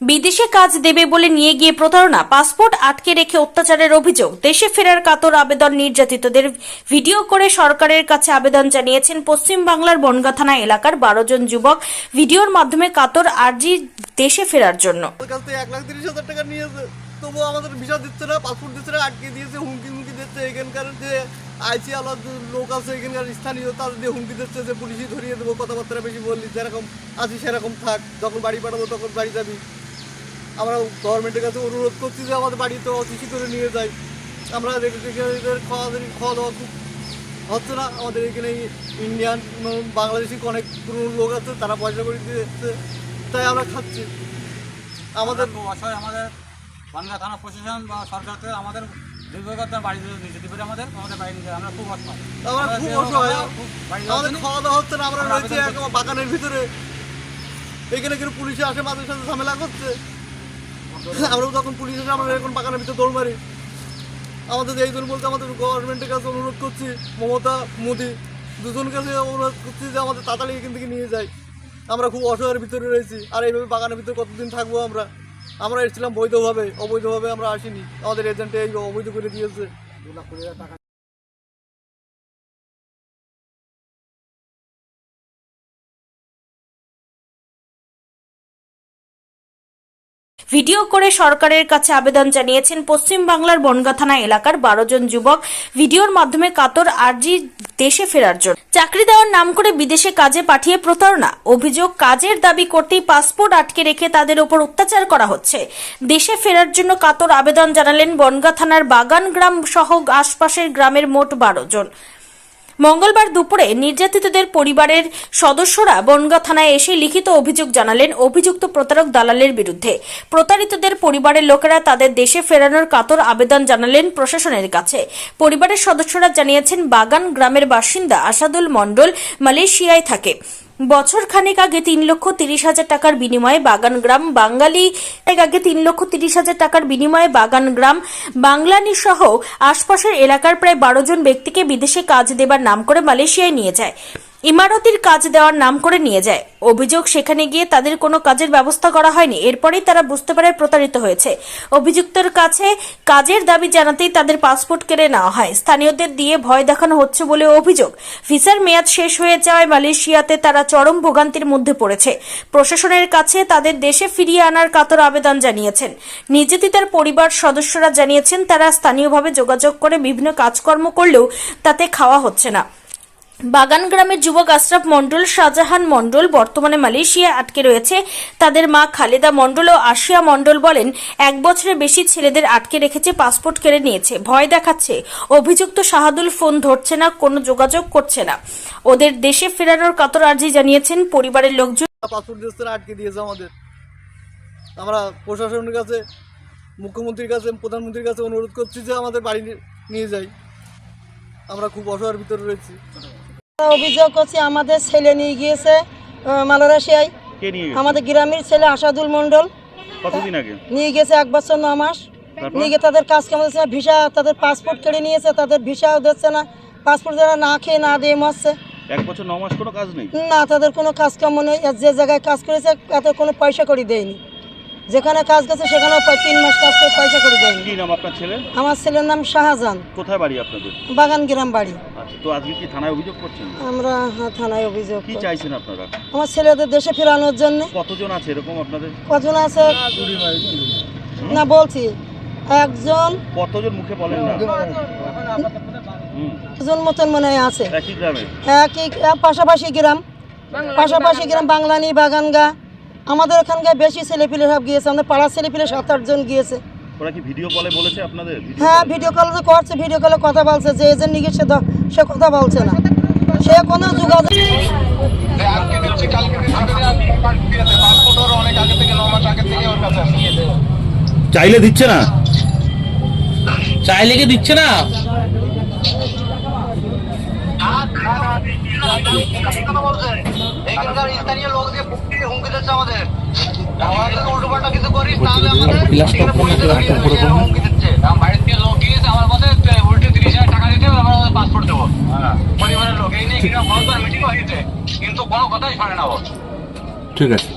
বিদেশে কাজ দেবে বলে নিয়ে গিয়ে প্রতারণা, পাসপোর্ট আটকে রেখে অত্যাচারের অভিযোগ। দেশে ফেরার কাতর আবেদন নির্যাতিতদের। ভিডিও করে সরকারের কাছে আবেদন জানিয়েছেন পশ্চিম বাংলার বনগা থানা এলাকার বারো জন যুবক। ভিডিওর মাধ্যমে কাতর আর্জি দেশে ফেরার জন্য। তবুও আমাদের ভিসা দিচ্ছে না, পাসপোর্ট দিচ্ছে না, আটকে দিয়েছে, হুমকি হুমকি দিচ্ছে। এখানকার যে আইসি আলার যে লোক আছে, এখানকার স্থানীয় তাদের দিয়ে হুমকি দিচ্ছে, যে পুলিশই ধরিয়ে দেবো কথাবার্তা বেশি বললি, যেরকম আছি সেরকম থাক, যখন বাড়ি পাঠাবো তখন বাড়ি যাবি। আমরা গভর্নমেন্টের কাছে অনুরোধ করছি যে আমাদের বাড়িতে অতিথি করে নিয়ে যায়। আমরা খাওয়া দাওয়া খাওয়া দাওয়া খুব হচ্ছে না। আমাদের এখানে ইন্ডিয়ান বাংলাদেশি অনেক পুরনো লোক আছে তারা পয়সা করে দিচ্ছে। তাই আমরা খাচ্ছি। আমাদের অসহায় আমাদের বনগা থানা প্রশাসন বা সরকার থেকে আমাদের দুর্গত বাড়ি নিয়ে যেতে পারে আমাদের আমাদের বাড়ি নিয়ে আমরা খুব অসহায়। আমরা খুব অসহায় আমাদের খাওয়া দাওয়া হচ্ছে না। আমরা আমরা রয়েছি বাগানের ভিতরে। এখানে কিন্তু পুলিশে আসে মাঝে সাথে ঝামেলা করছে। আমরা তখন পুলিশ এসে আমরা এখন বাগানের ভিতরে দৌড় মারি। আমাদের এই জন্য বলতে আমাদের গভর্নমেন্টের কাছে অনুরোধ করছি, মমতা, মোদি দুজন কাছে অনুরোধ করছি যে আমাদের তাড়াতাড়ি এখান থেকে নিয়ে যায়। আমরা খুব অসহায়ের ভিতরে রয়েছি, আর এইভাবে বাগানের ভিতরে কতদিন থাকব আমরা? আমরা এসেছিলাম বৈধভাবে, অবৈধভাবে আমরা আসিনি। আমাদের এজেন্টে এই অবৈধ করে দিয়েছে। ভিডিও করে সরকারের কাছে আবেদন জানিয়েছেন পশ্চিম বাংলার বনগা থানা এলাকার বারো জন যুবক। ভিডিওর মাধ্যমে কাতর আর্জি দেশে ফেরার জন্য। চাকরি দেওয়ার নাম করে বিদেশে কাজে পাঠিয়ে প্রতারণা। অভিযোগ, কাজের দাবি করতেই পাসপোর্ট আটকে রেখে তাদের ওপর অত্যাচার করা হচ্ছে। দেশে ফেরার জন্য কাতর আবেদন জানালেন বনগা থানার বাগান গ্রাম সহ আশপাশের গ্রামের মোট বারো জন। মঙ্গলবার দুপুরে নির্যাতিতদের পরিবারের সদস্যরা বনগাঁ থানায় এসে লিখিত অভিযোগ জানালেন অভিযুক্ত প্রতারক দালালের বিরুদ্ধে। প্রতারিতদের পরিবারের লোকেরা তাদের দেশে ফেরানোর কাতর আবেদন জানালেন প্রশাসনের কাছে। পরিবারের সদস্যরা জানিয়েছেন, বাগান গ্রামের বাসিন্দা আসাদুল মণ্ডল মালয়েশিয়ায় থাকে। বছর খানেক আগে তিন লক্ষ তিরিশ হাজার টাকার বিনিময়ে বাগান গ্রাম বাঙালি আগে তিন লক্ষ তিরিশ হাজার টাকার বিনিময়ে বাগান গ্রাম বাংলানি সহ আশপাশের এলাকার প্রায় বারো জন ব্যক্তিকে বিদেশে কাজ দেবার নাম করে মালয়েশিয়ায় নিয়ে যায়। ইমারতির কাজ দেওয়ার নাম করে নিয়ে যায়। অভিযোগ, সেখানে গিয়ে তাদের কোনো কাজের ব্যবস্থা করা হয়নি। এরপরেই তারা বুঝতে পারে প্রতারিত হয়েছে। অভিযুক্তের কাছে কাজের দাবি জানাতেই তাদের পাসপোর্ট কেড়ে নেওয়া হয়। স্থানীয়দের দিয়ে ভয় দেখানো হচ্ছে বলে অভিযোগ। ভিসার মেয়াদ শেষ হয়ে যাওয়ায় মালয়েশিয়াতে তারা চরম ভোগান্তির মধ্যে পড়েছে। প্রশাসনের কাছে তাদের দেশে ফিরিয়ে আনার কাতর আবেদন জানিয়েছেন। নির্যাতিতার পরিবার সদস্যরা জানিয়েছেন, তারা স্থানীয়ভাবে যোগাযোগ করে বিভিন্ন কাজকর্ম করলেও তাতে খাওয়া হচ্ছে না। বাগান গ্রামের যুবক আশরাফ মণ্ডল, শাহজাহান মণ্ডল, বর্তমানে মালয়েশিয়ায় আটকে রয়েছে। তাদের মা খালেদা মণ্ডল ও আশিয়া মণ্ডল বলেন, এক বছরের বেশি ছেলেদের আটকে রেখেছে, পাসপোর্ট কেড়ে নিয়েছে। ভয় দেখাচ্ছে। অভিযুক্ত শাহাদুল ফোন ধরছে না, কোনো যোগাযোগ করছে না। ওদের দেশে ফেরানোর কাতর আর্জি জানিয়েছেন পরিবারের লোকজন। পাসপোর্ট আটকে দিয়েছে আমাদের। আমরা প্রশাসনের কাছে, মুখ্যমন্ত্রীর কাছে, প্রধানমন্ত্রীর কাছে অনুরোধ করছি যে আমাদের বাড়ি নিয়ে যাই। আমরা খুব অসহায়ের ভিতরে রয়েছি। অভিযোগ করছি আমাদের ছেলে নিয়ে গিয়েছে মালয়েশিয়ায়। আমাদের গ্রামের ছেলে আসাদুল মন্ডল কতদিন আগে? নিয়ে গেছে এক বছর ন মাস। নিয়ে গিয়ে তাদের কাজ কেমন না ভিসা তাদের পাসপোর্ট কেড়ে নিয়েছে তাদের ভিসাও দিচ্ছে না। পাসপোর্ট যারা না খেয়ে না দিয়ে মারছে। এক বছর ন মাস কোনো কাজ নেই? না তাদের কোনো কাজ কাম নেই যে জায়গায় কাজ করেছে তাতে কোনো পয়সা করে দেয়নি। যেখানে কাজ গেছে সেখানেও প্রায় তিন মাস কাজ করে পয়সা করে দেয়নি। কি নাম আপনার ছেলে আমার ছেলের নাম শাহজাহান। কোথায় বাড়ি আপনাদের? বাগান গ্রাম বাড়ি। তো আজকে কি থানায় অভিযোগ করছেন? আমরা হ্যাঁ, থানায় অভিযোগ কি করি। চাইছেন আপনারা? আমার ছেলেদের দেশে ফেরানোর জন্য। কতজন আছে এরকম আপনাদের? কজন আছে? না বলছি একজন। কতজন মুখে বলেন না? হুম। দুজন মতন মনে হয় আছে। একই গ্রামে? একই এক পাশাপাশি গ্রাম। পাশাপাশি গ্রাম বাংলানি বাগানগা। আমাদের ওখানকার বেশি ছেলেপিলে সব গিয়েছে। আমাদের পাড়ার ছেলেপিলে সাত আটজন গিয়েছে। ওরা কি ভিডিও কলে বলেছে আপনাদের? হ্যাঁ ভিডিও কল তো করছে ভিডিও কলে কথা বলছে যে এজেন্ট নিয়ে সে কথা বলছে না। সে কোনো যোগাযোগ চাইলে দিচ্ছে না? চাইলে কি দিচ্ছে না? এখানকার স্থানীয় লোকদের হুমকি হুমকি দিচ্ছে আমাদের। আমাদের উল্টো পাল্টা কিছু করি তাহলে আমাদের এখানে পুলিশ হুমকি দিচ্ছে বাইরের থেকে লোক গিয়েছে আমার কাছে উল্টে তিরিশ হাজার টাকা দিতে হবে আমরা পাসপোর্ট দেবো পরিবারের লোক এই নিয়ে কিনা মিটিং হয়েছে কিন্তু কোনো কথাই শোনে না ও। ঠিক আছে।